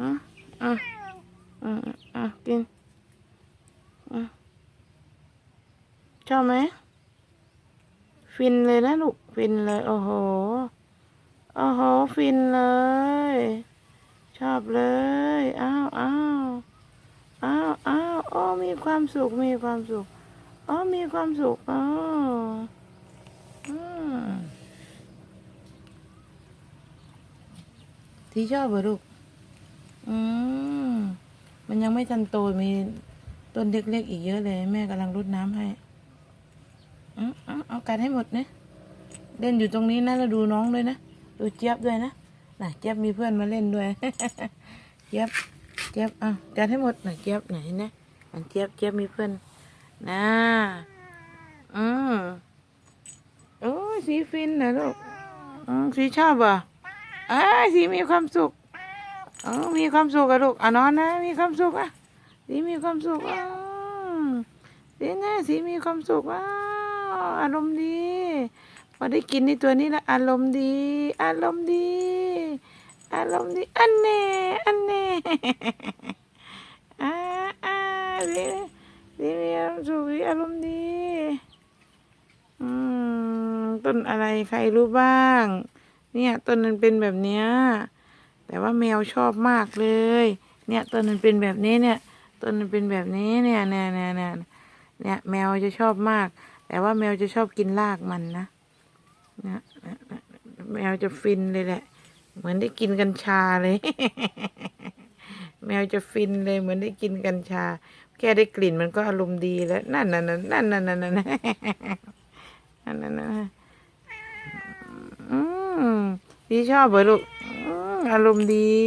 อะอะอะอะกินอะชอบไหมฟินเลยนะลูกฟินเลย โอ้โห โอ้โห ฟินเลย ชอบเลย อ้าวอ้าวอ้าวอ้าวโอ้มีความสุข มีความสุขอ๋อมีความสุขอ๋ออืมที่ชอบเหรอลูก ยังไม่ทันโตมีต้นเล็กๆอีกเยอะเลย แม่กำลังรดน้ำให้อเอาเอากัดให้หมดนะเล่นอยู่ตรงนี้นะแล้วดูน้องด้วยนะ ดูเจี๊ยบด้วยนะน่ะเจี๊ยบมีเพื่อนมาเล่นด้วยเจี๊ยบเจี๊ยบอะกัดให้หมดน่ะเจี๊ยบไหนนะอันเจี๊ยบเจี๊ยบมีเพื่อนนะอืมโอ้สีฟินนะลูกอืมสีชอบอะอ้ยสีมีความสุข เออมีความสุขอะลูกอะนอนนะ มีความสุขอะสีมีความสุขอะสีนะสีมีความสุขว้าวอารมณ์ดีพอได้กินในตัวนี้ล้วอารมณ์ดี อารมณ์ดี อารมณ์ดี อันเน่อันเน่อาอาดีดีมีอารมณ์สุขดีอารมณ์ดีอืมต้นอะไรใครรู้บ้าง เนี่ยต้นมันเป็นแบบเนี้ย แต่ว่าแมวชอบมากเลย เนี่ยต้นมันเป็นแบบนี้เนี่ยต้นมันเป็นแบบนี้เนี่ยเนี่ยเนี่ยเนี่ยเนี่ยแมวจะชอบมาก แต่ว่าแมวจะชอบกินรากมันนะเนี่ยแมวจะฟินเลยแหละ เหมือนได้กินกัญชาเลย แมวจะฟินเลยเหมือนได้กินกัญชา แค่ได้กลิ่นมันก็อารมณ์ดีแล้ว นั่นนั่นนั่นนั่นนั่นนั่นนั่นนั่นนั่นนั่นอืมพี่ชอบเหรอลูก อารมณ์ดี